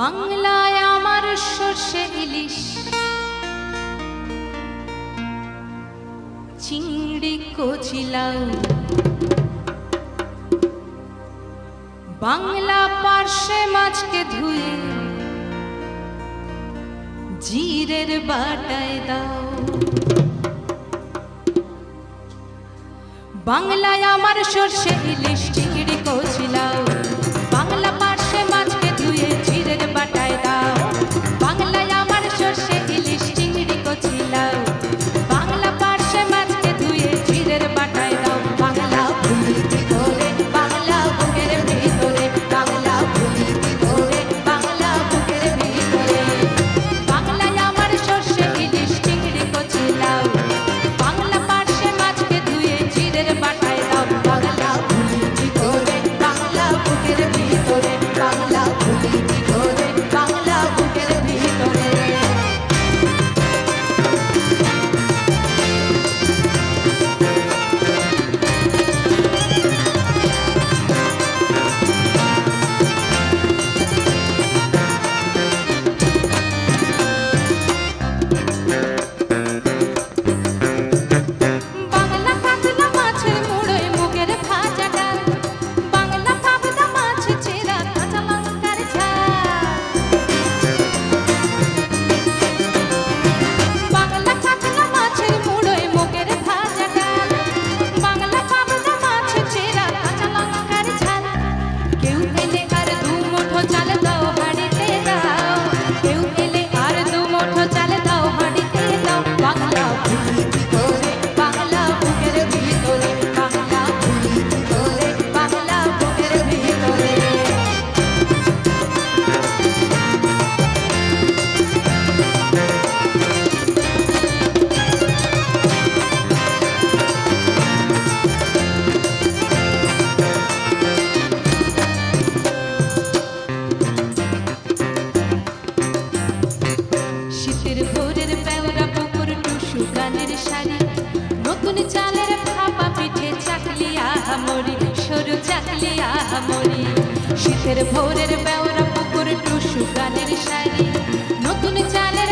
বাংলায় আমার সর্ষে ইলিশ। চিংড়ি কচিলাউ বাংলা পার্শ্বে মাছকে ধুয়ে জিরের বাটায় দাও। বাংলায় আমার সর্ষে ইলিশ। ডাকলিয়া মরি শীতের ভোরের বেওরা পুকুর টুসু গানের শাড়ি নতুন চালের